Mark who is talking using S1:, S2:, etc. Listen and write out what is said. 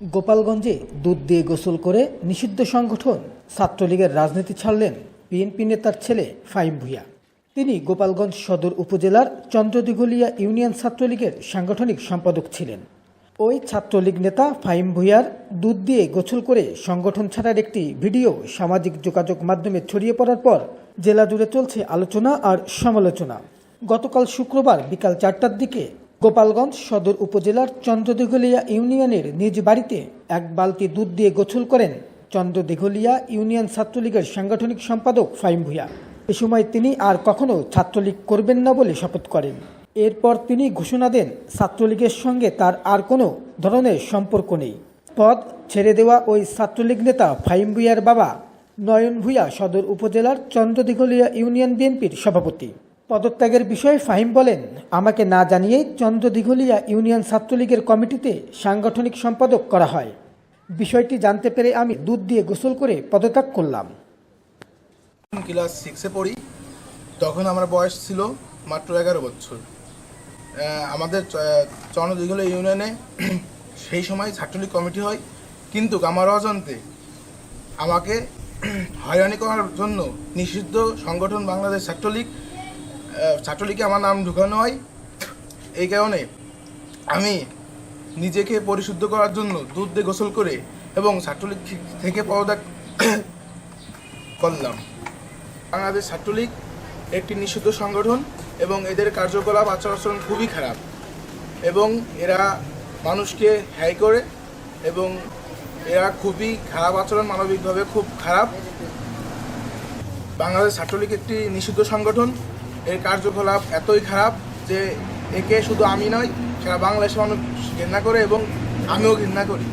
S1: গোপালগঞ্জে দুধ দিয়ে গোসল করে নিষিদ্ধ সংগঠন ছাত্রলীগের রাজনীতি ছাড়লেন বিএনপি নেতার ছেলে ফাইম ভুঁইয়া। তিনি গোপালগঞ্জ সদর উপজেলার চন্দ্রদিঘলিয়া ইউনিয়ন ছাত্রলীগের সাংগঠনিক সম্পাদক ছিলেন। ওই ছাত্রলীগ নেতা ফাইম ভুঁইয়ার দুধ দিয়ে গোসল করে সংগঠন ছাড়ার একটি ভিডিও সামাজিক যোগাযোগ মাধ্যমে ছড়িয়ে পড়ার পর জেলা জুড়ে চলছে আলোচনা আর সমালোচনা। গতকাল শুক্রবার বিকাল চারটার দিকে গোপালগঞ্জ সদর উপজেলার চন্দ্রদিঘলিয়া ইউনিয়নের নিজ বাড়িতে এক বালতি দুধ দিয়ে গোসল করেন চন্দ্রদিঘলিয়া ইউনিয়ন ছাত্রলীগের সাংগঠনিক সম্পাদক ফাইম ভুঁইয়া। এ সময় তিনি আর কখনো ছাত্রলীগ করবেন না বলে শপথ করেন। এরপর তিনি ঘোষণা দেন, ছাত্রলীগের সঙ্গে তার আর কোনো ধরনের সম্পর্ক নেই। পদ ছেড়ে দেওয়া ওই ছাত্রলীগ নেতা ফাইম ভুঁইয়ার বাবা নয়ন ভূঁইয়া সদর উপজেলার চন্দ্রদিঘলিয়া ইউনিয়ন বিএনপির সভাপতি। পদত্যাগের বিষয়ে ফাহিম বলেন, আমাকে না জানিয়েই চন্দ্রদিঘলিয়া ইউনিয়ন ছাত্রলীগের কমিটিতে সাংগঠনিক সম্পাদক করা হয়। বিষয়টি জানতে পেরে আমি দুধ দিয়ে গোসল করে পদত্যাগ করলাম।
S2: ক্লাস সিক্সে পড়ি, তখন আমার বয়স ছিল মাত্র এগারো বছর। আমাদের চন্দ্রদিঘল ইউনিয়নে সেই সময় ছাত্রলীগ কমিটি হয়, কিন্তু আমার অজান্তে আমাকে হয়রানি করার জন্য নিষিদ্ধ সংগঠন বাংলাদেশ ছাত্রলীগ ছাত্রলীগে আমার নাম ঢুকানো হয়। এই কারণে আমি নিজেকে পরিশুদ্ধ করার জন্য দুধ দিয়ে গোসল করে এবং ছাত্রলীগ থেকে পদত্যাগ করলাম। বাংলাদেশ ছাত্রলীগ একটি নিষিদ্ধ সংগঠন এবং এদের কার্যকলাপ আচার আচরণ খুবই খারাপ এবং এরা মানুষকে হ্যায় করে এবং এরা খুবই খারাপ আচরণ, মানবিকভাবে খুব খারাপ। বাংলাদেশ ছাত্রলীগ একটি নিষিদ্ধ সংগঠন এর কার্যকলাপ এতই খারাপ যে একে শুধু আমি নয়, সারা বাংলাদেশের মানুষ ঘৃণা করে এবং আমিও ঘৃণা করি।